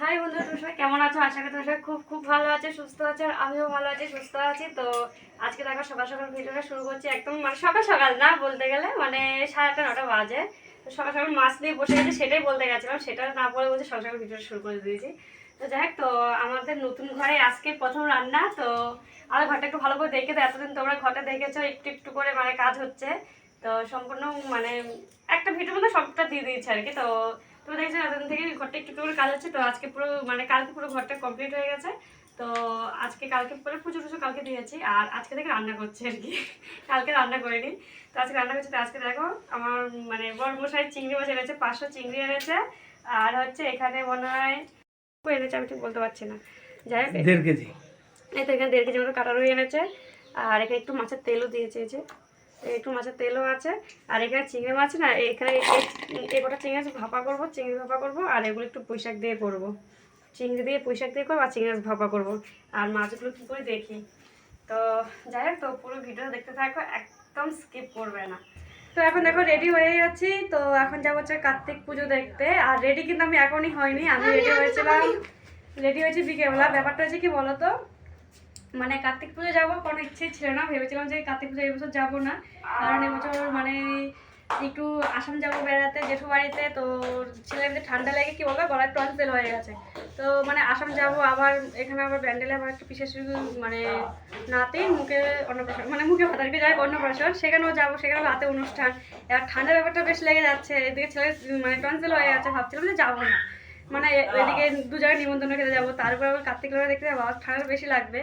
High মানে বলতে মানে গেছে সেটা না বলে বলছে শুরু করে দিয়েছি। তো যাই তো আমাদের নতুন ঘরে আজকে প্রথম রান্না, তো আমার ঘরটা একটু ভালো করে দেখে তো এতদিন তোমরা ঘরটা দেখেছ, একটু একটু করে মানে কাজ হচ্ছে। তো সম্পূর্ণ মানে একটা ভিডিও মধ্যে সবটা দিয়ে দিয়েছে আর কি। তো তো দেখছ এতদিন থেকে ঘরটা একটু একটু করে কাজ হচ্ছে তো আজকে পুরো মানে কালকে পুরো ঘরটা কমপ্লিট হয়ে গেছে। তো আজকে কালকে পরে পুজো টুজো কালকে দিয়েছি আর আজকে থেকে রান্না করছি আর কি। কালকে রান্না করিনি। তো আজকে রান্না করছি তো আজকে দেখো আমার মানে বড় মশাই চিংড়ি মাছ এনেছে পাঁচশো চিংড়ি এনেছে আর হচ্ছে এখানে মনে হয় এনেছে আমি ঠিক বলতে পারছি না। যাই হোক দেড় কেজি। এই তো এখানে দেড় কেজি মতো কাটা রুই এনেছে আর এখানে একটু মাছের তেলও দিয়েছে এই যে। এই একটু মাছের তেলও আছে আর এখানে চিংড়ি মাছ না এখানে এই- এই কটা চিংড়ি মাছ ভাপা করব চিংড়ি ভাপা করব আর এগুলো একটু পুঁইশাক দিয়ে করব। চিংড়ি দিয়ে পুঁইশাক দিয়ে করব আর চিংড়ি মাছ ভাপা করব। আর মাছগুলো কী করে দেখি? তো যাই হোক তো পুরো ভিডিও দেখতে থাকো একদম স্কিপ করবে না। তো এখন দেখো রেডি হয়ে যাচ্ছি তো এখন যাব হচ্ছে কার্তিক পুজো দেখতে। আর রেডি কিন্তু আমি এখনই হয়নি আমি রেডি হয়েছিলাম রেডি হয়েছি বিকেলবেলা। ব্যাপারটা হচ্ছে কি বলো তো মানে কার্তিক পুজো যাব কোনো ইচ্ছেই ছিল না। ভেবেছিলাম যে কার্তিক পুজো এবছর যাব না। কারণ এবছর মানে একটু আসাম যাব বেড়াতে, জেঠু বাড়িতে। তো ছেলে ছেলেদের ঠান্ডা লেগে কি বলব, গলায় টনসেল হয়ে গেছে। তো মানে আসাম যাব, আবার এখানে আবার ব্যান্ডেলে আবার একটু বিশেষ মানে নাতে মুখে অন্নপ্রাশন মানে মুখে ভাতারকে যায় অন্নপ্রাশন। সেখানেও যাব সেখানে রাতে অনুষ্ঠান। এবার ঠান্ডার ব্যাপারটা বেশ লেগে যাচ্ছে। এদিকে ছেলে মানে টনসেল হয়ে যাচ্ছে ভাবছিলাম যে যাব না। মানে এদিকে দু জায়গায় নিমন্ত্রণ খেতে যাব। তারপর আবার কার্তিক দেখতে যাব। ঠান্ডা বেশি লাগবে।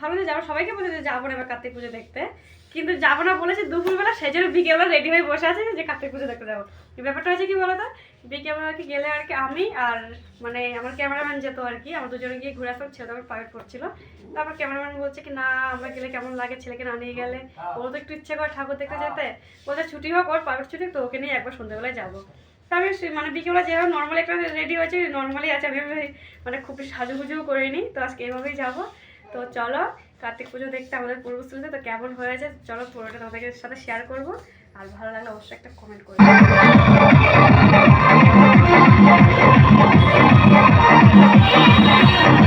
ভালো যে যাব, সবাইকে বলে যে যাব না এবার কার্তিক পুজো দেখতে। কিন্তু যাব না বলেছে, দুপুরবেলা সেই জন্য বিকেলবেলা রেডি হয়ে বসে আছে যে কার্তিক পুজো দেখতে যাব। ব্যাপারটা হচ্ছে কি বলতো? বিকেলবেলা কি গেলে আর কি আমি আর মানে আমার ক্যামেরাম্যান যেত আর কি, আমার দুজনে গিয়ে ঘুরে আসতাম ছেলে আমার প্রাইভেট পড়ছিল। তারপর ক্যামেরাম্যান বলছে কি, না, আমরা গেলে কেমন লাগে ছেলেকে না নিয়ে গেলে? ও তো একটু ইচ্ছে করে ঠাকুর দেখতে যেতে। ওদের ছুটি হোক, ওর প্রাইভেট ছুটি তো ওকে নিয়ে একবার সন্ধ্যেবেলায় যাব। আমি মানে বিকেলবেলা যেভাবে নর্মালি একটা রেডি হয়েছে নর্মালি আছে, আমি মানে খুব সাজুগুজুও করিনি, তো আজকে এভাবেই যাব। তো চলো, কার্তিক পুজো দেখতে আমাদের পূর্বস্থলিতে তো কেমন হয়েছে? চলো পুরোটা তোমাদের সাথে শেয়ার করব। আর ভালো লাগলে অবশ্যই একটা কমেন্ট করব। কাছাকাছি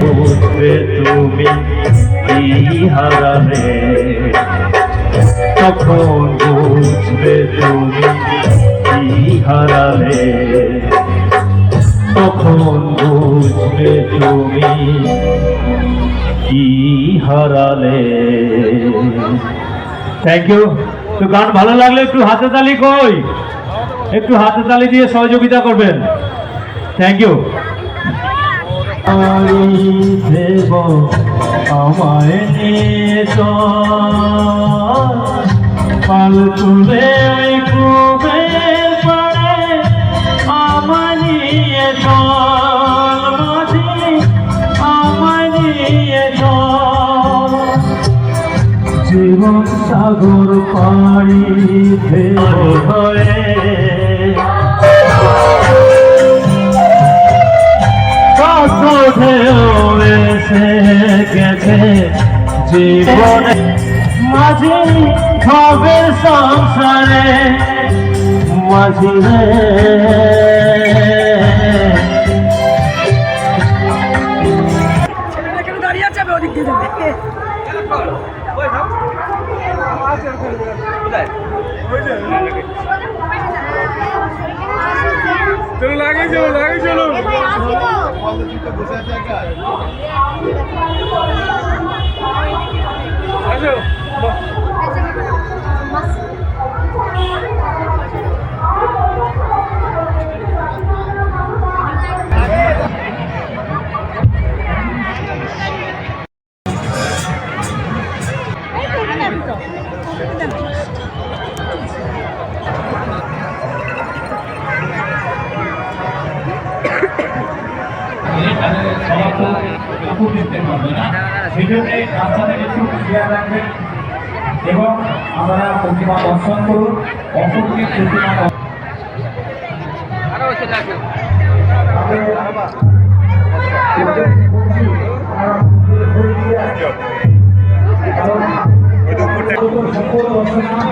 বুঝবে তুমি হারালে তখন বুঝবে তুমি কি হারালে তখন বুঝবে তুমি কি হারালে থ্যাংক ইউ তো গান ভালো লাগলে একটু হাতে তালি কই। একটু হাতে তালি দিয়ে সহযোগিতা করবেন। থ্যাংক ইউ দেব আমায় নিয়ে পাল তুলে ওই কুবের পাড়ে জীবন সাগর পাড়ি হয়ে গেছে জীবনে মাঝে হবে সংসারে মাঝে চলো লাগে চলো লাগে চলো এবং আমরা প্রতিমা দর্শন করুন অপরকে প্রতিমা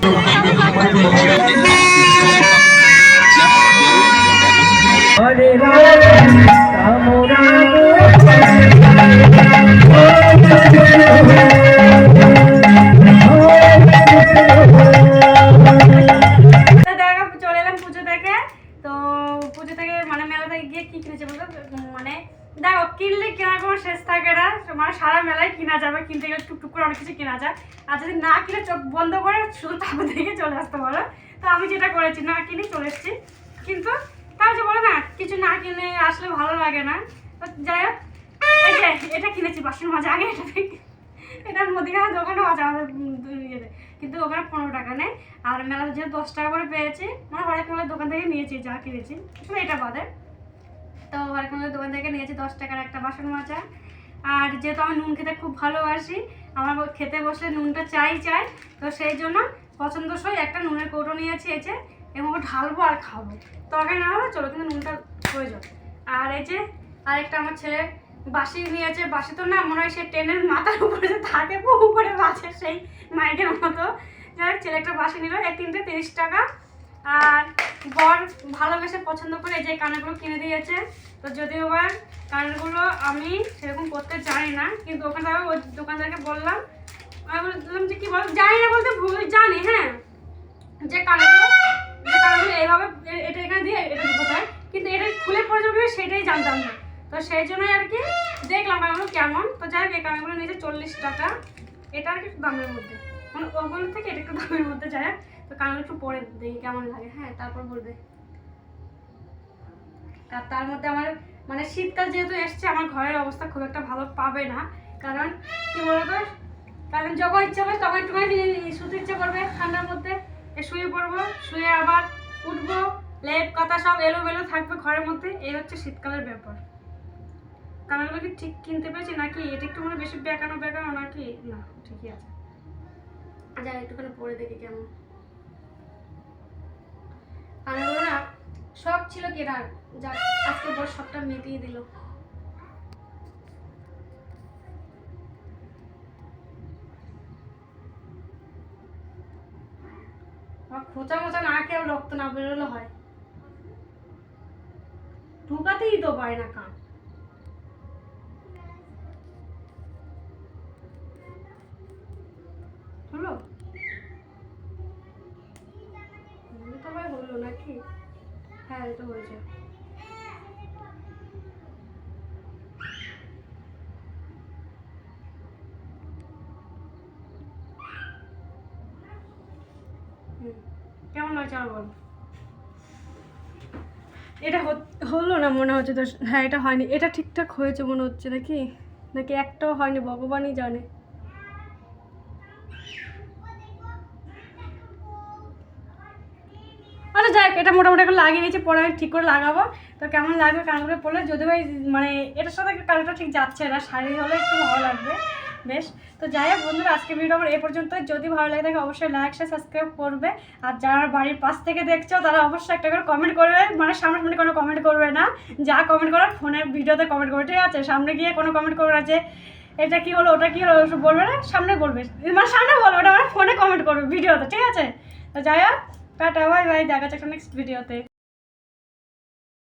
তো চলে আসতে পারো তো আমি যেটা করেছি, না কিনে চলে এসেছি। কিন্তু তাও যে বলো না, কিছু না কিনে আসলে ভালো লাগে না। যাই হোক এটা কিনেছি বাসন মাঝে, আগে এটা থেকে এটার মুদিখানা দোকানেও আছে আমাদের ইয়েতে। কিন্তু ওখানে পনেরো টাকা নেয় আর মেলা যে দশ টাকা করে পেয়েছি মানে হরেক মেলার দোকান থেকে নিয়েছি, যা কিনেছি। শুধু এটা বাদে। তো হরেক মেলার দোকান থেকে নিয়েছি দশ টাকার একটা বাসন মাজা। আর যেহেতু আমি নুন খেতে খুব ভালোবাসি, আমার খেতে বসলে নুনটা চাই চাই, তো সেই জন্য পছন্দসই একটা নুনের কৌটো নিয়েছি এই যে, এবং ঢালবো আর খাব। তরকারি না হবে চলো, কিন্তু নুনটা প্রয়োজন আর এই যে, আরেকটা আমার ছেলে বাসি নিয়েছে। বাসি তো না, মনে হয় সে ট্রেনের মাথার উপরে যে থাকে করে বাসে সেই মাইকের মতো। যাই ছেলে একটা বাসি নিল, এই তিনটে তিরিশ টাকা। আর বর ভালোবেসে পছন্দ করে এই যে কানেরগুলো কিনে দিয়েছে। তো যদিও বা কানেরগুলো আমি সেরকম করতে জানি না, কিন্তু ওখানে ওই দোকানদারকে বললাম বললাম যে জানি না বলতে ভুল, জানি হ্যাঁ। যে যে এটা দিয়ে এটা কিন্তু এটা খুলে সেটাই জানতাম না। তো সেই জন্যই আর কি দেখলাম কেমন। তো যাই হোক, এই চল্লিশ টাকা। এটা আর কি দামের মধ্যে। মানে ওগুলো থেকে এটা একটু দামের মধ্যে যায় তো একটু পরে কেমন লাগে। হ্যাঁ তারপর বলবে। তার মধ্যে আমার মানে শীতকাল যেহেতু এসছে, আমার ঘরের অবস্থা খুব একটা ভালো পাবে না। কারণ কি বলতো কারণ যখন ইচ্ছা হবে তখন একটুখানি শুতে ইচ্ছা করবে ঠান্ডার মধ্যে শুয়ে পড়ব, শুয়ে আবার উঠবো, লেপ, কথা সব এলোমেলো থাকবে ঘরের মধ্যে। এই হচ্ছে শীতকালের ব্যাপার। কানাগুলো কি ঠিক কিনতে পেরেছি নাকি? এটা একটু মানে বেশি বেঁকানো বেঁকানো নাকি? না, ঠিকই আছে। যা একটুখানি পরে দেখি কেমন। কানাগুলো না, সব ছিল কেনার যা আজকে বড় সবটা মিটিয়ে দিল। আর খোঁচা মোচা না খেয়েও রক্ত না বেরোলে হয়। ঢুকাতেই তো পায় না কান। হলো? তো ভাই হলো নাকি? হ্যাঁ এটা হয়েছে হুম। কেমন লাগছে আমার এটা হলো না মনে হচ্ছে তো হ্যাঁ এটা হয়নি। এটা ঠিকঠাক হয়েছে মনে হচ্ছে নাকি? নাকি একটাও হয়নি, ভগবানই জানে। আচ্ছা যাক এটা মোটামুটি এখন লাগিয়ে নিয়েছি, পরে আমি ঠিক করে লাগাবো। তো কেমন লাগবে কানগুলো পড়লে? যদি ভাই মানে এটার সাথে কালারটা ঠিক যাচ্ছে না, শাড়ি হলে একটু ভালো লাগবে। বেশ, তো যাই হোক বন্ধুরা আজকে ভিডিও আমার এ পর্যন্ত যদি ভালো লাগে থাকে, অবশ্যই লাইক শেয়ার সাবস্ক্রাইব করবে। আর যারা বাড়ির পাশ থেকে দেখছ, তারা অবশ্যই একটা করে কমেন্ট করবে। মানে সামনাসামনি কোনো কমেন্ট করবে না। যা কমেন্ট করার ফোনের ভিডিওতে কমেন্ট করবে। ঠিক আছে? সামনে গিয়ে কোনো কমেন্ট করবে না যে, এটা কি হলো? ওটা কি হলো? ওসব বলবে না। সামনে বলবে। মানে সামনে বলবে, ওটা মানে ফোনে কমেন্ট করবে ভিডিওতে। ঠিক আছে? তো যাই হোক, টাটা বাই বাই দেখা যাচ্ছে নেক্সট ভিডিওতে